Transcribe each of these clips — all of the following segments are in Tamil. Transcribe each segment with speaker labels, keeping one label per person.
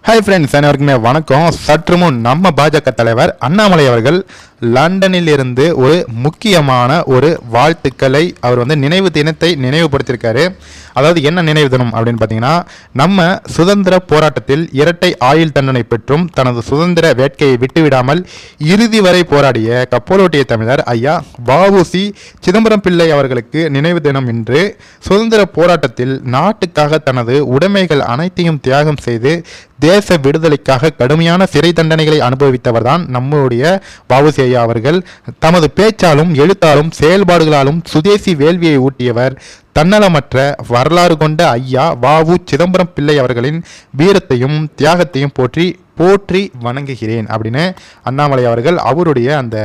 Speaker 1: ஹாய் ஃப்ரெண்ட்ஸ் அனைவருக்குமே வணக்கம். சற்று முன் நம்ம பாஜக தலைவர் அண்ணாமலை அவர்கள் லண்டனில் இருந்து ஒரு முக்கியமான ஒரு வாழ்த்துக்களை அவர் வந்து நினைவு தினத்தை நினைவுபடுத்தியிருக்காரு. அதாவது என்ன நினைவு தினம் அப்படின்னு பார்த்தீங்கன்னா நம்ம சுதந்திர போராட்டத்தில் இரட்டை ஆயுள் தண்டனை பெற்றும் தனது சுதந்திர வேட்கையை விட்டுவிடாமல் இறுதி வரை போராடிய கப்பலோட்டிய தமிழர் ஐயா வாவுசி சிதம்பரம் பிள்ளை அவர்களுக்கு நினைவு தினம் இன்று சுதந்திர போராட்டத்தில் நாட்டுக்காக தனது உடைமைகள் அனைத்தையும் தியாகம் செய்து தேச விடுதலைக்காக கடுமையான சிறை தண்டனைகளை அனுபவித்தவர் தான் நம்முடைய வஉசி அவர்கள். தமது பேச்சாலும் எழுத்தாலும் செயல்பாடுகளாலும் சுதேசி வேள்வியை ஊட்டியவர். தன்னலமற்ற வரலாறு கொண்ட ஐயா வஉ சிதம்பரம் பிள்ளை அவர்களின் வீரத்தையும் தியாகத்தையும் போற்றி போற்றி வணங்குகிறேன் அப்படின்னு அண்ணாமலை அவர்கள் அவருடைய அந்த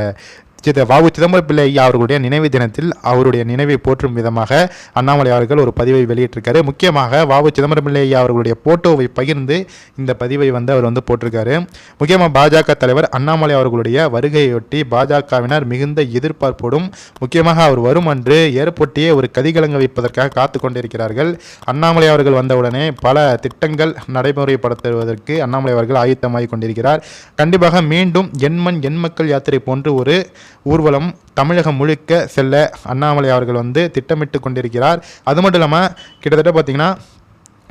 Speaker 1: சித வாவு சிதம்பரம் பிள்ளை ஐயா அவர்களுடைய நினைவு தினத்தில் அவருடைய நினைவை போற்றும் விதமாக அண்ணாமலை அவர்கள் ஒரு பதிவை வெளியிட்டிருக்காரு. முக்கியமாக வாவு சிதம்பரம் பிள்ளை ஐயா அவர்களுடைய போட்டோவை பகிர்ந்து இந்த பதிவை வந்து அவர் வந்து போட்டிருக்காரு. முக்கியமாக பாஜக தலைவர் அண்ணாமலை அவர்களுடைய வருகையொட்டி பாஜகவினர் மிகுந்த எதிர்பார்ப்போடும் முக்கியமாக அவர் வரும் அன்று ஏர்போர்ட்டையே ஒரு கதிகலங்க வைப்பதற்காக காத்து கொண்டிருக்கிறார்கள். அண்ணாமலை அவர்கள் வந்தவுடனே பல திட்டங்கள் நடைமுறைப்படுத்துவதற்கு அண்ணாமலை அவர்கள் ஆயத்தமாகிக் கொண்டிருக்கிறார். கண்டிப்பாக மீண்டும் எண்மண் எண்மக்கள் யாத்திரை போன்று ஒரு ஊர்வலம் தமிழகம் முழுக்க செல்ல அண்ணாமலை அவர்கள் வந்து திட்டமிட்டு கொண்டிருக்கிறார். அது மட்டும் இல்லாமல் கிட்டத்தட்ட பார்த்திங்கன்னா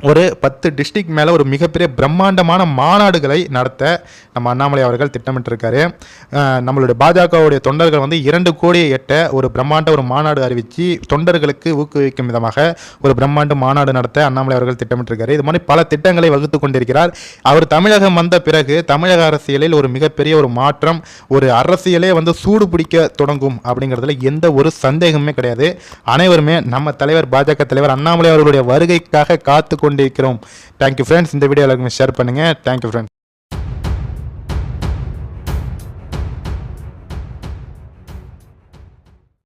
Speaker 1: ஒரு பத்து டிஸ்ட்ரிக்ட் மேலே ஒரு மிகப்பெரிய பிரம்மாண்டமான மாநாடுகளை நடத்த நம்ம அண்ணாமலை அவர்கள் திட்டமிட்டிருக்காரு. நம்மளுடைய பாஜகவுடைய தொண்டர்கள் வந்து இரண்டு கோடியை எட்ட ஒரு பிரம்மாண்ட ஒரு மாநாடு அறிவித்து தொண்டர்களுக்கு ஊக்குவிக்கும் விதமாக ஒரு பிரம்மாண்ட மாநாடு நடத்த அண்ணாமலை அவர்கள் திட்டமிட்டிருக்காரு. இது மாதிரி பல திட்டங்களை வகுத்து கொண்டிருக்கிறார். அவர் தமிழகம் வந்த பிறகு தமிழக அரசியலில் ஒரு மிகப்பெரிய ஒரு மாற்றம் ஒரு அரசியலே வந்து சூடு பிடிக்க தொடங்கும் அப்படிங்கிறதுல எந்த ஒரு சந்தேகமே கிடையாது. அனைவருமே நம்ம தலைவர் பாஜக தலைவர் அண்ணாமலை அவர்களுடைய வருகைக்காக காத்து கொண்டிருக்கிறோம். தேங்க்யூ ஃப்ரெண்ட்ஸ் இந்த வீடியோ எல்லாருக்குமே ஷேர் பண்ணுங்கள் தேங்க்யூ ஃப்ரெண்ட்ஸ்